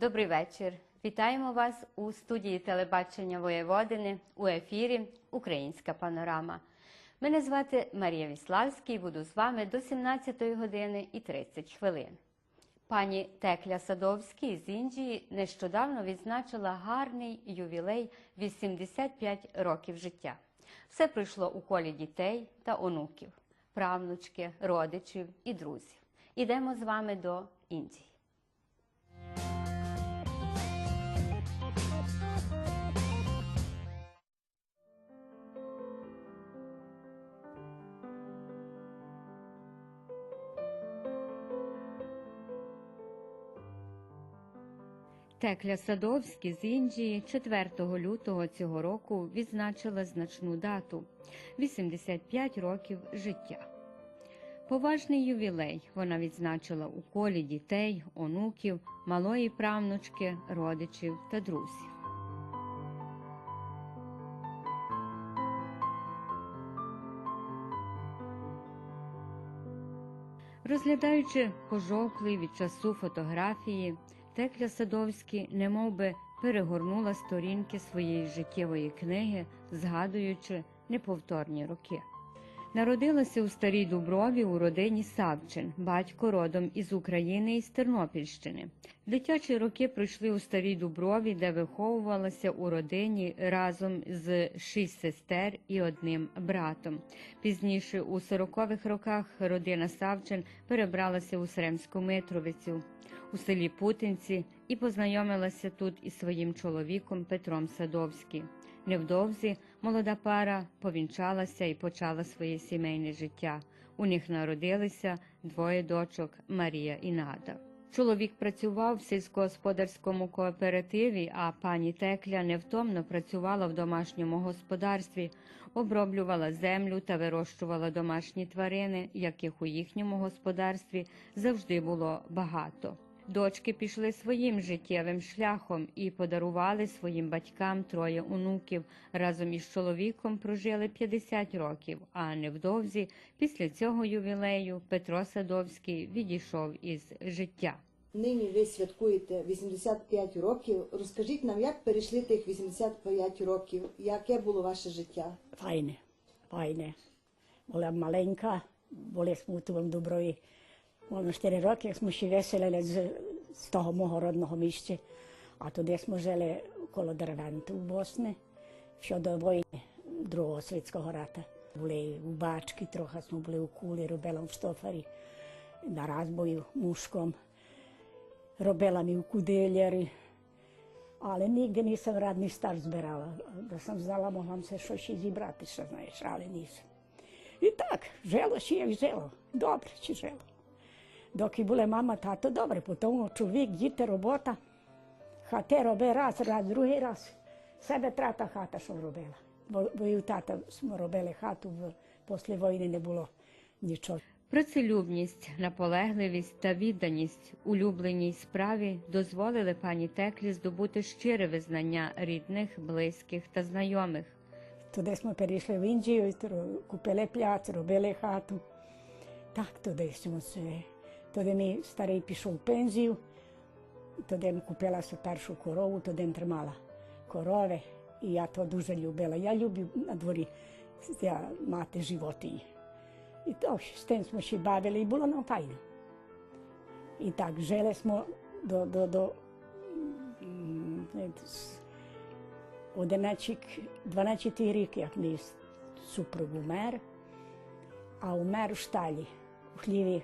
Добрий вечір. Вітаємо вас у студії телебачення Воєводини у ефірі Українська панорама. Мене звати Марія Віславська і буду з вами до 17 години і 30 хвилин. Пані Текля Садовський з Індії нещодавно відзначила гарний ювілей 85 років життя. Все пройшло у колі дітей та онуків, правнучки, родичів і друзів. Ідемо з вами до Індії. Текля Садовський з Індії 4 лютого цього року відзначила значну дату 85 років життя. Поважний ювілей вона відзначила у колі дітей, онуків, малої правнучки, родичів та друзів. Розглядаючи пожовклий від часу фотографії, Текля Садовський немовби перегорнула сторінки своєї життєвої книги, згадуючи неповторні роки. Народилася у старій Дуброві у родині Савчин, батько родом із України і з Тернопільщини. Дитячі роки пройшли у старій Дуброві, де виховувалася у родині разом з шість сестер і одним братом. Пізніше, у 40-х роках, родина Савчин перебралася у Сремську Митровицю у селі Путинці і познайомилася тут із своїм чоловіком Петром Садовським. Невдовзі молода пара повінчалася і почала своє сімейне життя. У них народилися двоє дочок Марія і Нада. Чоловік працював в сільськогосподарському кооперативі, а пані Текля невтомно працювала в домашньому господарстві, оброблювала землю та вирощувала домашні тварини, яких у їхньому господарстві завжди було багато. Дочки пішли своїм життєвим шляхом і подарували своїм батькам троє онуків. Разом із чоловіком прожили 50 років. А невдовзі, після цього ювілею, Петро Садовський відійшов із життя. Нині ви святкуєте 85 років. Розкажіть нам, як перейшли тих 85 років, яке було ваше життя? Fajne, fajne. Була маленька, були smo tu Ono 4 роки smo ще веселили з, з того мого родного місця. А туди smo жили коло Дервенту в Босни, що до війни Другого світського рата. Були у Бачки, трохи були у Кулі, робила в Штофарі, на розбою мушком. Робила kudeljari, ali nigdje nisam radni staž zbirala. Da sam znala, mogla sam se što i zібрати, що знаєш, але nisam. І так, želo ще як želo, добре чи želo. Доки була мама, тато, добре, потім чоловік, діти, робота. Хате робить раз, раз, другий раз. Себе трата хата, що робила. Бо, бо і у тата ми робили хату, в, після війни не було нічого. Працелюбність, наполегливість та відданість улюбленій справі дозволили пані Теклі здобути щире визнання рідних, близьких та знайомих. Туди smo перейшли в Індію, купили пляц, робили хату. Так, туди smo се. Мій старий пішов в пензію, туди купила си першу корову, туди тримала корови. І я то дуже любила. Я люблю на дворі я, мати животині. І то, з тим smo ще бавили, і було нам файно. І так, жили smo до, до, до м, м, 11, 12 рік, як мій супруг умер, а умер у шталі, у хліві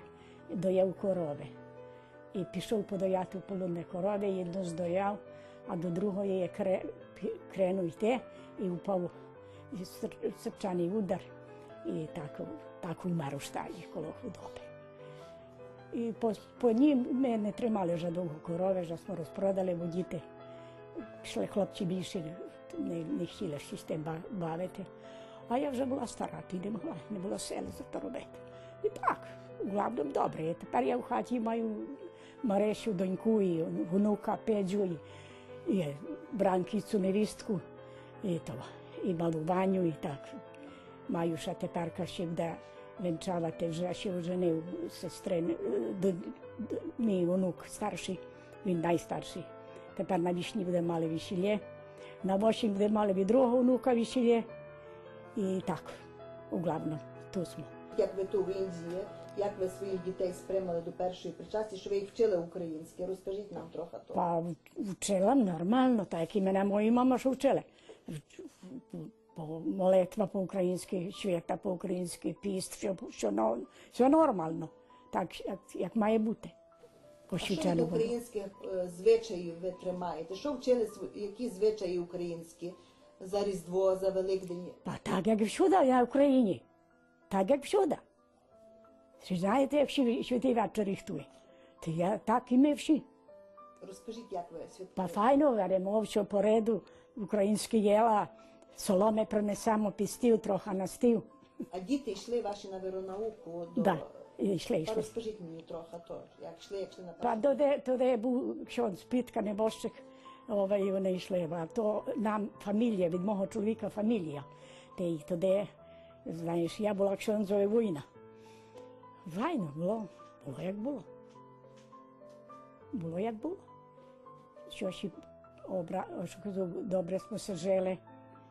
дояв корови. І пішов подояти полудне корови, одну здояв, а до другої є кре, крену йти і впав серчаний удар. І так, так умер у шталі коло худоби. І по, по нім ми не тримали вже довго корови, вже ми розпродали, бо діти пішли хлопці більше, не, не хотіли з тим бавити. А я вже була стара, ти не могла, не було сили за то робити. І так, главном добре. І тепер я в хаті маю Марисю, доньку, і внука Педжу, і, і бранківцю невістку, і, то, і малу Ваню, і так. Маю ще тепер ще де венчавати, вже ще оженив сестри, д- д- мій онук старший, він найстарший. Тепер на вішні буде мали весілля. На восім буде мали від другого внука весілля. І так, углавном, тут smo. Як ви тут в Індії, як ви своїх дітей сприймали до першої причасті, що ви їх вчили українське? Розкажіть нам трохи то. Pa učila normalno, tak jak i mene moji mama що вчили. Молитва по-українськи, свята по-українськи, піст, все, все, все нормально, так як, як має бути. А що від українських е, звичаїв ви тримаєте? Що вчили які звичаї українські за Різдво, за Великдень? Па так як всюди, я в Україні. Так як всюди. Ви знаєте, як святий вечір рихтує. То я так і ми всі. Розкажіть, як ви Па святкуєте? файно, веремо все по реду, українські єла, соломи принесемо під стіл, трохи на стіл. А діти йшли ваші на виронауку до Да, йшли, Та йшли. розкажіть мені трохи то, як йшли, як йшли на першу. туди, туди був ксьон Спітка Небожчик, ovaj, і вони йшли. А то нам фамілія, від мого чоловіка фамілія. Та й туди, знаєш, я була ксьонзові воїна. Файно було, було як було. Було як було. Що ж обра, добре smo жили,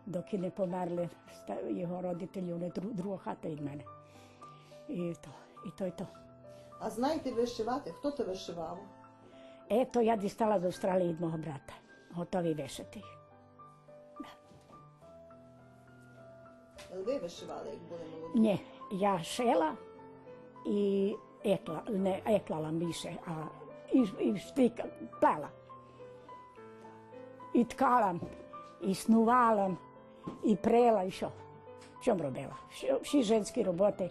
доки не померли його родителі, вони дру, друга хата від мене. І то, і то, і то. А знаєте вишивати? Хто це вишивав? Eto, ja distala z Australije od mojeg brata. Gotovi vešati. Ви вишивали, як були молоді? Nje, ja šela i ekla, ne eklala miše, a i, i štika, plela. I tkalam, i snuvalam, i prela, i šo. Šom robela. Vsi ženski robote.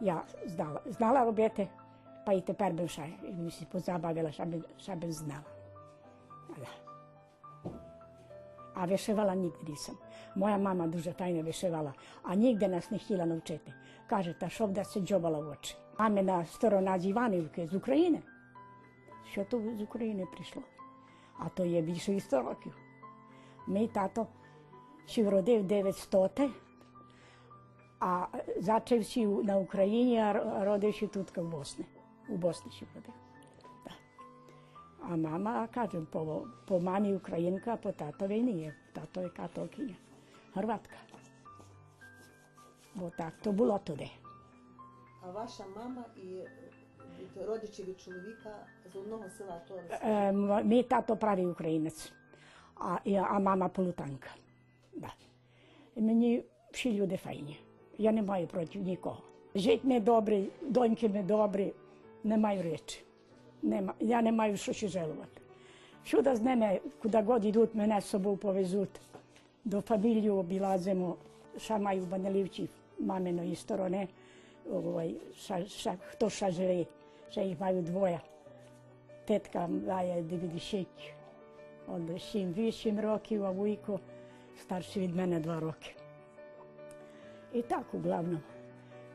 Ja znala, znala robete, pa i teper bom še, mi si pozabavila, še bi, znala. Da. A veševala nigde nisam. Moja mama duže tajno veševala, a nigde nas ne htjela naučiti. Kaže, ta šov da se džobala u oči. В очі. Мамина сторона з Іванівки, з України. Що то з України прийшло? А то є більше і 100 років. Мій тато ще вродив 900, а зачався на Україні, а ро- родився тут в Босні. У Босні ще вродив. А мама, кажem, по, по мамі українка, а по татові не є. Тато є католкиня, хорватка. Бо так то було туди. А ваша мама і е, від родичі від чоловіка з одного села то Е, м- мій тато правий українець, а, і- а мама полутанка. Да. І мені всі люди файні. Я не маю проти нікого. Жить ми добрі, доньки ми добрі, не маю речі. Нема, я не маю що ще жалувати. Всюди з ними, куди год йдуть, мене з собою повезуть. До фамілію обілазимо, ще маю в Банилівці маминої сторони. Ой, ще, ще, хто живе, ще їх маю двоє. Тетка має 90, он 7-8 років, а вуйко старший від мене 2 роки. І так, углавном,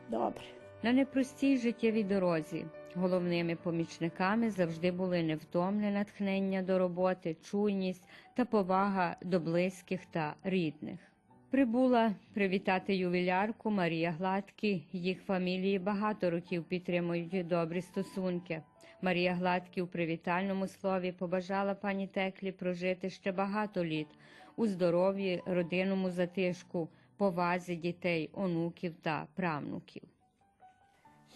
добре. На непростій життєвій дорозі головними помічниками завжди були невтомне натхнення до роботи, чуйність та повага до близьких та рідних. Прибула привітати ювілярку Марія Гладкі. Їх фамілії багато років підтримують добрі стосунки. Марія Гладкі у привітальному слові побажала пані Теклі прожити ще багато літ у здоров'ї, родинному затишку, повазі дітей, онуків та правнуків.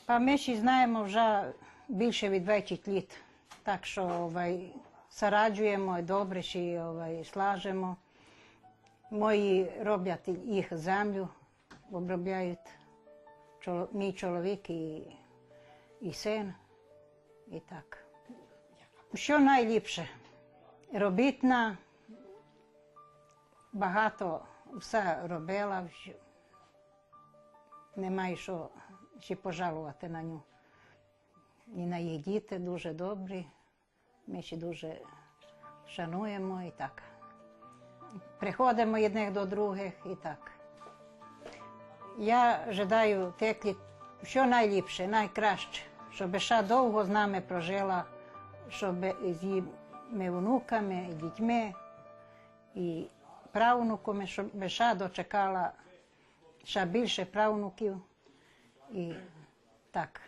Pa mi ще знаємо вже більше від 20 літ, так що ovaj, сараджуємо, добре ще ovaj, слажемо. Мої роблять їх землю, обробляють чол, мій чоловік і, і син. І так. Що найліпше? Робітна, багато все робила, немає що ще пожалувати на нього. І на її діти дуже добрі. Ми ще дуже шануємо і так. Приходимо одних до других і так. Я жадаю теклі, що найліпше, найкраще, щоб ще довго з нами прожила, щоб з її внуками, дітьми, і правнуками, щоб ще дочекала ще більше правнуків. І так,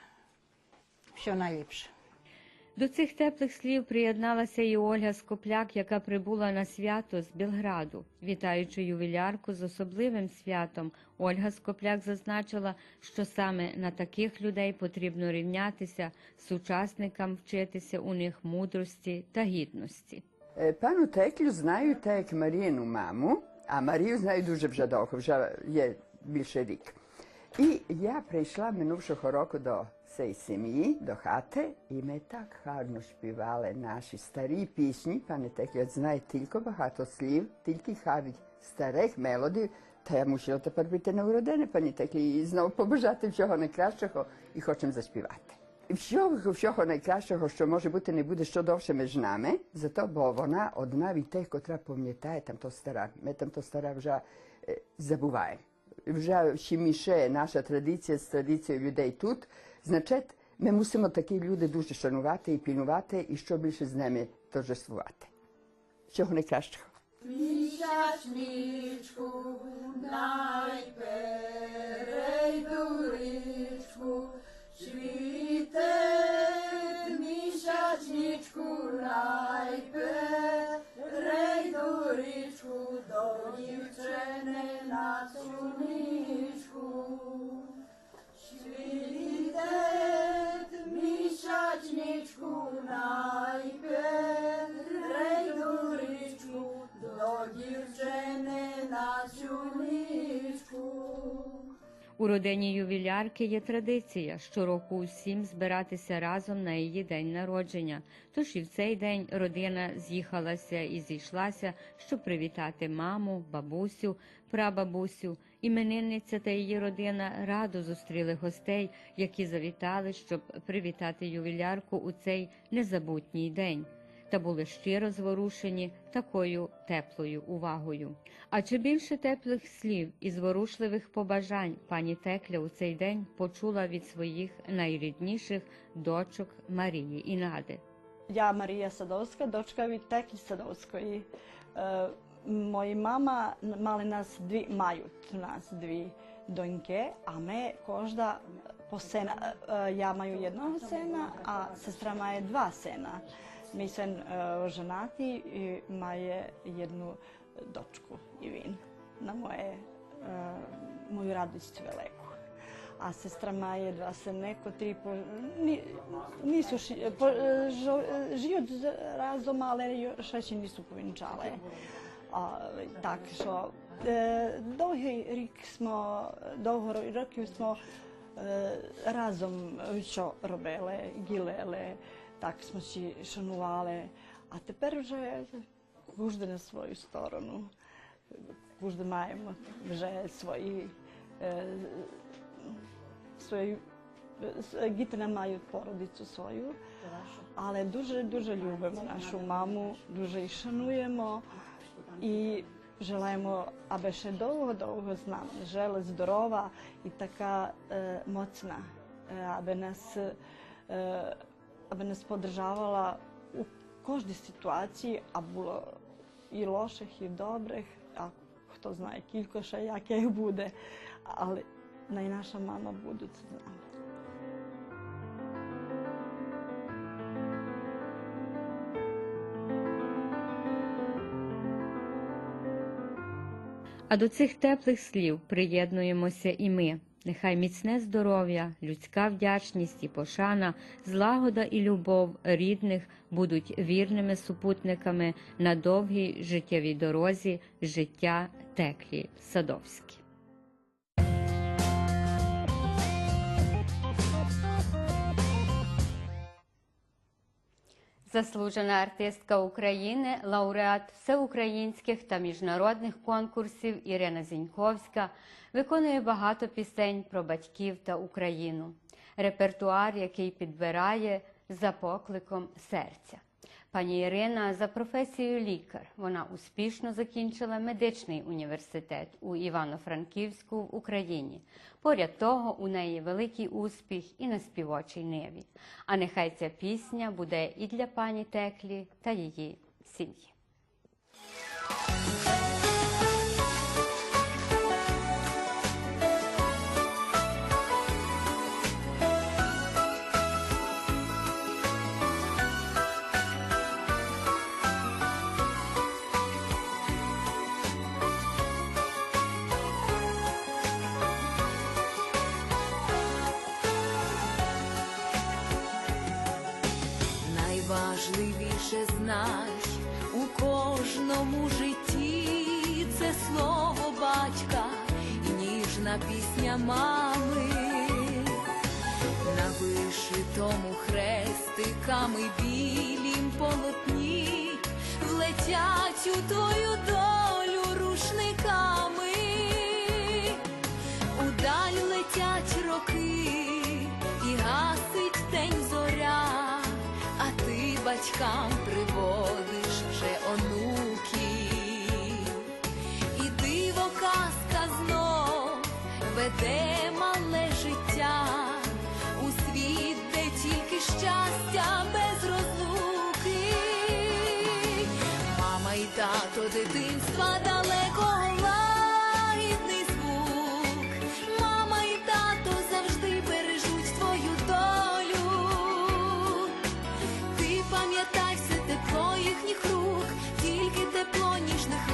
все найліпше. До цих теплих слів приєдналася і Ольга Скопляк, яка прибула на свято з Білграду. Вітаючи ювілярку з особливим святом, Ольга Скопляк зазначила, що саме на таких людей потрібно рівнятися, сучасникам вчитися у них мудрості та гідності. Е, Пану Теклю знають так як Маріїну маму, а Марію знають дуже вже довго, вже є більше рік. І я прийшла минувшого року до цієї сім'ї, до хати, і ми так гарно співали наші старі пісні. Пане Теклю знає тільки багато слів, тільки харить старих мелодій. Та я мусила тепер бути на уродини, пані Теклі, і знову побажати всього найкращого і хочемо заспівати. Всього, всього найкращого, що може бути, не буде що довше між нами, зато бо вона одна від тих, котра пам'ятає там то стара. Ми там то стара вже забуваємо. Вже ще міше наша традиція з традицією людей тут. Значить, ми мусимо такі люди дуже шанувати і пільнувати, і що більше з ними торжествувати. Всього найкращого. Місячничку, найперей дуричку, світе місячничку, найперей дуричку, до дівчини на суничку. Світе місячничку, найперей дуричку, до дівчини на сюничку. У родині ювілярки є традиція щороку усім збиратися разом на її день народження. Тож і в цей день родина з'їхалася і зійшлася, щоб привітати маму, бабусю, прабабусю. Іменинниця та її родина радо зустріли гостей, які завітали, щоб привітати ювілярку у цей незабутній день. Та були щиро зворушені такою теплою увагою. А чи більше теплих слів і зворушливих побажань пані Текля у цей день почула від своїх найрідніших дочок Марії і Нади? Ja, Marija Sadovska, dočka від Теклі Садовської. Е, мої мама мали нас дві, мають нас дві доньки, а ми кожна по сина. Е, я маю одного сина, а сестра має два сина. Mislim, e, ženati i maje jednu dočku, Ivin, na moje, e, moju radost veliku. A sestra Maja dva se neko tri po, ni, nisu ši, po, život nisu povinčale. A, tak što e, dohi rik smo, dohoro i smo e, razom čo robele, gilele, так smo си шанували. А тепер вже кожен на свою сторону. Кожен маємо вже свої свої діти мають породицю свою, але дуже дуже любимо нашу маму, дуже її шануємо і желаємо, аби ще довго-довго з нами жила здорова і така е, моцна, аби нас, е, аби нас подержавала у кожній ситуації, а було і лоших, і добрих, а хто знає, кілько ще яке буде, але най наша мама буде. А до цих теплих слів приєднуємося і ми. Нехай міцне здоров'я, людська вдячність і пошана, злагода і любов рідних будуть вірними супутниками на довгій життєвій дорозі життя теклі Садовські. Заслужена артистка України, лауреат всеукраїнських та міжнародних конкурсів Ірина Зіньковська виконує багато пісень про батьків та Україну. Репертуар, який підбирає за покликом серця. Пані Ірина за професією лікар. Вона успішно закінчила медичний університет у Івано-Франківську в Україні. Поряд того, у неї великий успіх і на співочій ниві. А нехай ця пісня буде і для пані Теклі та її сім'ї. найважливіше знаєш у кожному житті це слово батька і ніжна пісня мами, на вишитому хрестиками білім полотні влетять у твою долю рушниками, удаль летять. батькам приводиш вже онуки, і диво казка знов веде мале життя у світ, де тільки щастя без розлуки, мама й тато дитина.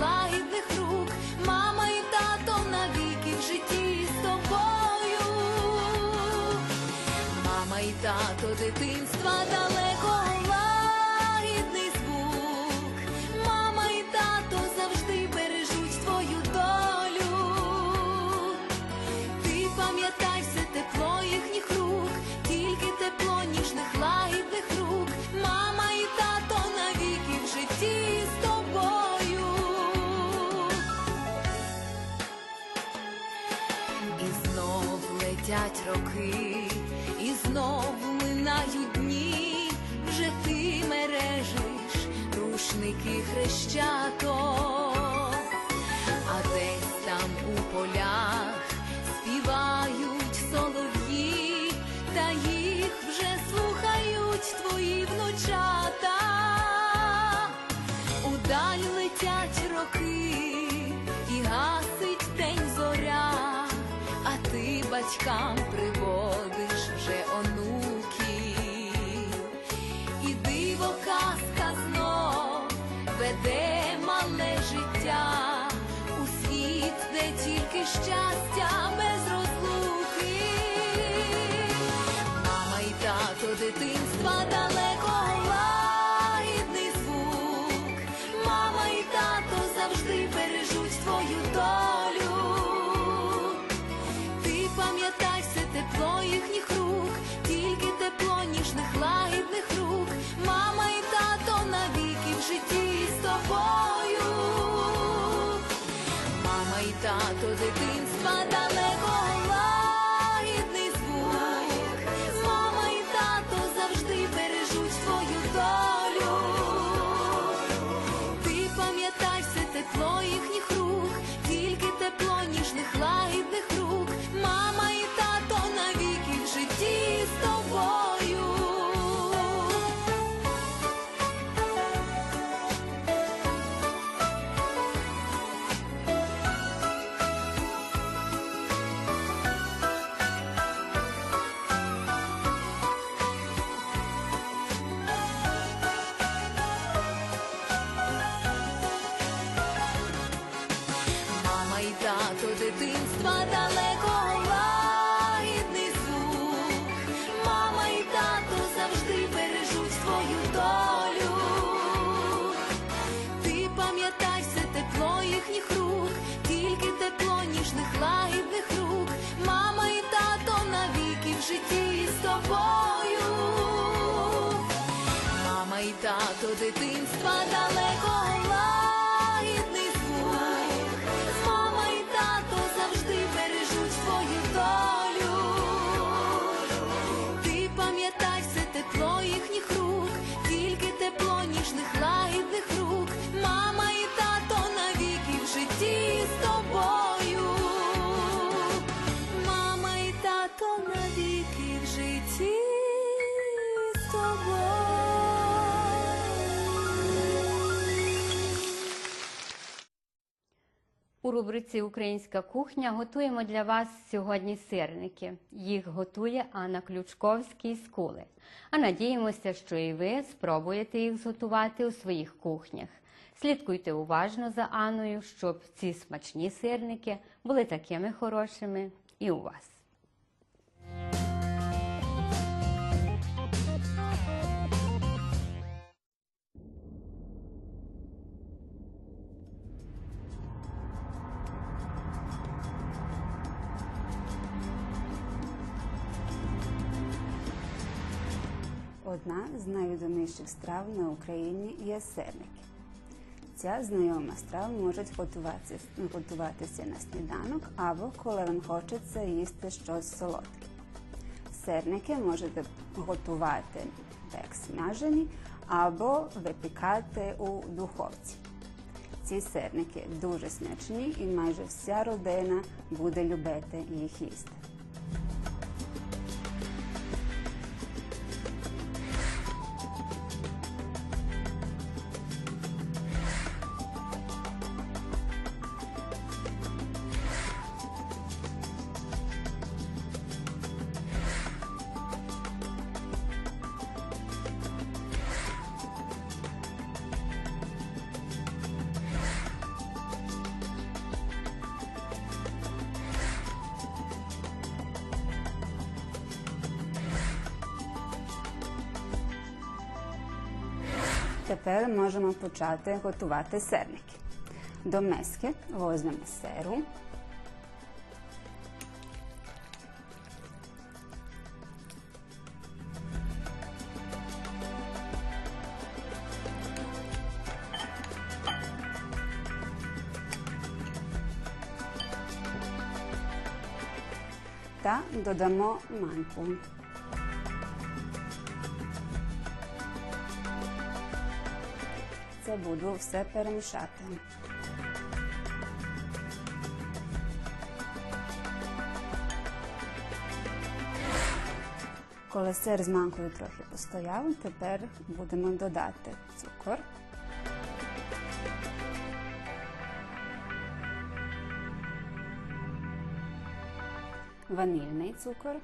лагідних рук, мама і тато навіки в житті з тобою, мама і тато дитинства далеко. летять роки, і знов минають дні, вже ти мережиш рушники хрещаток. і щастя. багато дитинства. рубриці Українська кухня готуємо для вас сьогодні сирники. Їх готує Анна Ключковський з Кули. А надіємося, що і ви спробуєте їх зготувати у своїх кухнях. Слідкуйте уважно за Анною, щоб ці смачні сирники були такими хорошими і у вас. Одна з найвідоміших страв на Україні є сирники. Ця знайома страва може готуватися, на сніданок або коли вам хочеться їсти щось солодке. Сирники можете готувати як смажені або випікати у духовці. Ці сирники дуже смачні і майже вся родина буде любити їх їсти. Тепер можемо почати готувати сирники. До миски візьмемо сиру. Та додамо манку. Це буду все перемішати. Коли сир з манкою трохи постояв, тепер будемо додати цукор. Ванільний цукор.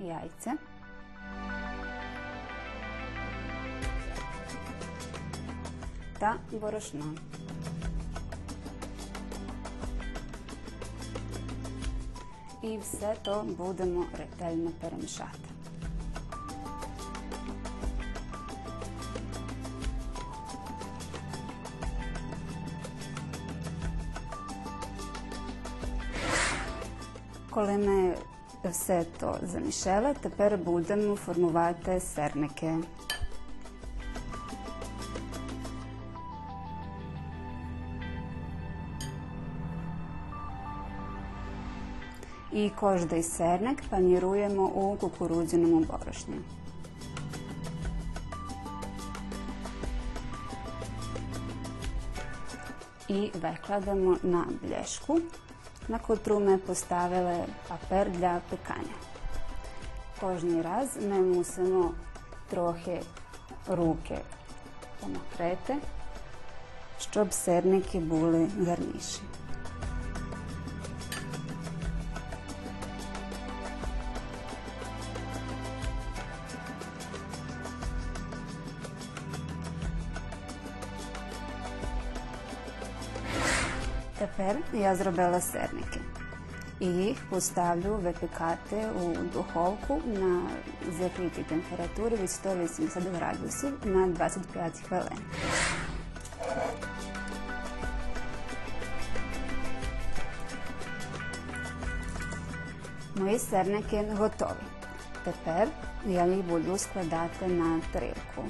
Яйця. Та борошно. І все то будемо ретельно перемішати. Коли ми все то замішали, тепер будемо формувати сирники. i kožda i sernak panirujemo u kukuruđenom oborošnju. I vekladamo na blješku na kotrume postavile papir dla pekanja. Kožni raz ne musimo trohe ruke pomakrete, što bi serniki bili garniši. Я зробила сирники. І їх поставлю випікати у духовку на закритій температурі від 180 градусів на 25 хвилин. Мої сирники готові. Тепер я їх буду складати на тарілку.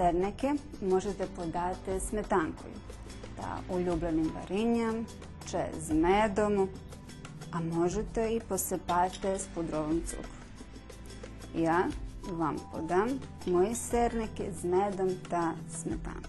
Сирники можете подати сметанкою та улюбленим варенням чи з медом, а можете і посипати з пудровим цукром. Я вам подам мої сирники з медом та сметанкою.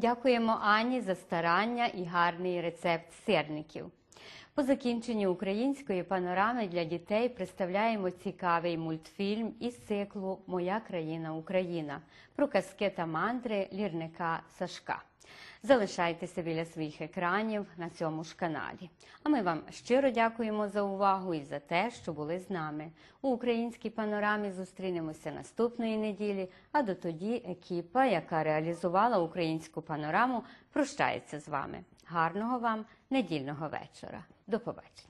Дякуємо Ані за старання і гарний рецепт сирників. По закінченні української панорами для дітей представляємо цікавий мультфільм із циклу Моя країна Україна про казки та мандри лірника Сашка. Залишайтеся біля своїх екранів на цьому ж каналі. А ми вам щиро дякуємо за увагу і за те, що були з нами. У українській панорамі зустрінемося наступної неділі. А до тоді екіпа, яка реалізувала українську панораму, прощається з вами. Гарного вам недільного вечора. До побачення.